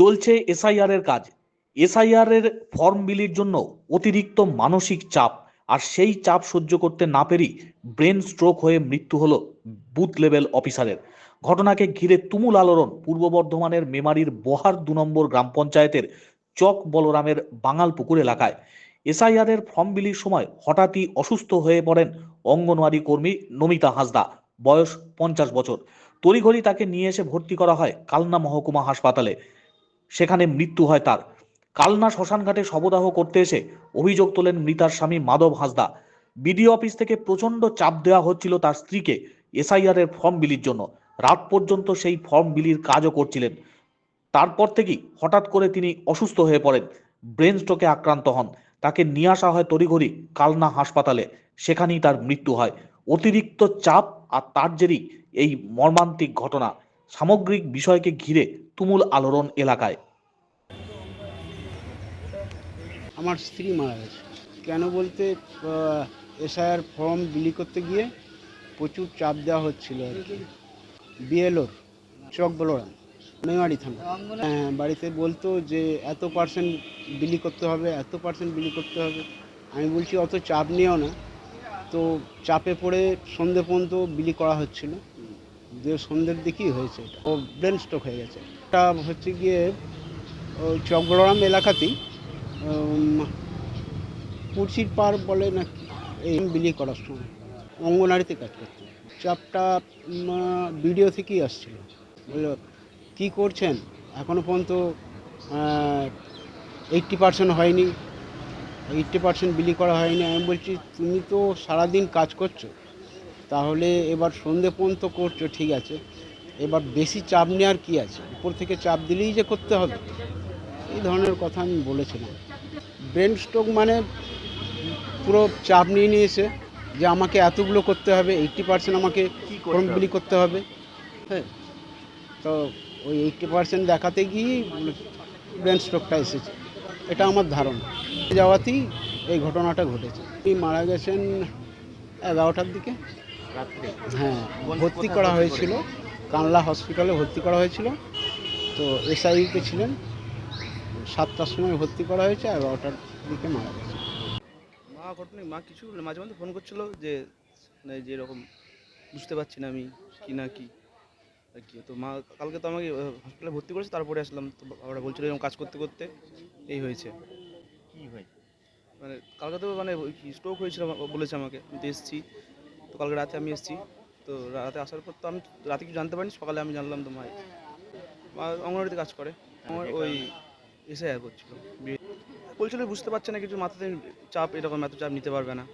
চলছে এসআইআর এর কাজ। এসআইআর এর ফর্ম বিলির জন্য অতিরিক্ত মানসিক চাপ, আর সেই চাপ সহ্য করতে না পেরেই ব্রেন স্ট্রোক হয়ে মৃত্যু হলো বুথ লেভেল অফিসারের। ঘটনাকে ঘিরে তুমুল আলোড়ন পূর্ব বর্ধমানের মেমারির বহার দু নম্বর গ্রাম পঞ্চায়েতের চক বলরামের বাঙালপুকুর এলাকায়। এসআইআর এর ফর্ম বিলির সময় হঠাৎই অসুস্থ হয়ে পড়েন অঙ্গনওয়াড়ি কর্মী নমিতা হাসদা, বয়স পঞ্চাশ বছর। তড়িঘড়ি তাকে নিয়ে এসে ভর্তি করা হয় কালনা মহকুমা হাসপাতালে। সেখানে মৃত্যু হয় তার। কালনা শ্মশানঘাটে শবদাহ করতে এসে অভিযোগ তোলেন মৃতার স্বামী মাধব হাসদা। বিডিও অফিস থেকে প্রচণ্ড চাপ দেওয়া হচ্ছিল তার স্ত্রীকে এসআইআর এর ফর্ম বিলির জন্য। রাত পর্যন্ত সেই ফর্ম বিলির কাজও করছিলেন। তারপর থেকেই হঠাৎ করে তিনি অসুস্থ হয়ে পড়েন। ব্রেন স্ট্রোকে আক্রান্ত হন। তাকে নিয়ে আসা হয় তড়িঘড়ি কালনা হাসপাতালে। সেখানেই তার মৃত্যু হয়। অতিরিক্ত চাপ আর তার জেরেই এই মর্মান্তিক ঘটনা। সামগ্রিক বিষয়কে ঘিরে তুমুল আলোড়ন এলাকায়। আমার স্ত্রী মারা গেছে। কেন বলতে এসআইআর ফর্ম বিলি করতে গিয়ে প্রচুর চাপ দেওয়া হচ্ছিল আর কি। বিএলওর, চক বলোরাম, মেমারি থানা। হ্যাঁ বাড়িতে বলতো যে এত পার্সেন্ট বিলি করতে হবে, এত পার্সেন্ট বিলি করতে হবে। আমি বলছি, অত চাপ নিও না। তো চাপে পড়ে সন্ধে পর্যন্ত বিলি করা হচ্ছিল। যে সন্ধ্যের দিকেই হয়েছে। ও ব্রেন স্ট্রোক হয়ে গেছে। এটা হচ্ছে গিয়ে ওই চক এলাকাতেই পুরসির পার বলে নাকি এই বিলি করার সময়। অঙ্গনারীতে কাজ করতে। চাপটা ভিডিও থেকেই আসছিল। বলল, কী করছেন? এখনও পর্যন্ত এইট্টি পার্সেন্ট হয়নি। এইট্টি পার্সেন্ট বিলি করা হয়নি। আমি বলছি, তুমি তো সারাদিন কাজ করছ। তাহলে এবার সন্ধে পর্যন্ত করছ ঠিক আছে। এবার বেশি চাপ নেওয়ার কী আছে? উপর থেকে চাপ দিলেই যে করতে হবে। এই ধরনের কথা আমি বলেছিলাম। ব্রেন স্ট্রোক মানে পুরো চাপ নিয়ে নিয়েছে যে আমাকে এতগুলো করতে হবে এইট্টি পার্সেন্ট আমাকে বিলি করতে হবে? হ্যাঁ। তো ওই এইট্টি পার্সেন্ট দেখাতে গিয়েই ব্রেন স্ট্রোকটা এসেছে। এটা আমার ধারণা। যাওয়াতেই এই ঘটনাটা ঘটেছে। তিনি মারা গেছেন এগারোটার দিকে। হ্যাঁ ভর্তি করা হয়েছিল। কানলা হসপিটালে ভর্তি করা হয়েছিল। তো এসআইতে ছিলেন। সাতটার সময় ভর্তি করা হয়েছে আর এগারোটার দিকে মারা গেছে। মা ঘটনা মা কিছু মাঝে মাঝে ফোন করছিল যে মানে যে বুঝতে পারছি না আমি কি না কি। আর কি তো মা কালকে তো আমাকে হসপিটালে ভর্তি করেছে তারপরে আসলাম। তো ওরা বলছিল এরকম কাজ করতে করতে এই হয়েছে। কি হয় মানে কালকে তো মানে স্ট্রোক হয়েছিল বলেছে আমাকে। আমি তো এসেছি। তো কালকে রাতে আমি এসেছি। তো রাতে আসার পর তো আমি রাতে কিছু জানতে পারিনি সকালে আমি জানলাম তো মায়ের মা অঙ্গনবাড়িতে কাজ করে। আমার ওই এসে আর করছিল বলছিল বুঝতে পারছে না কিছু মাথাতে চাপ এরকম এত চাপ নিতে পারবে না।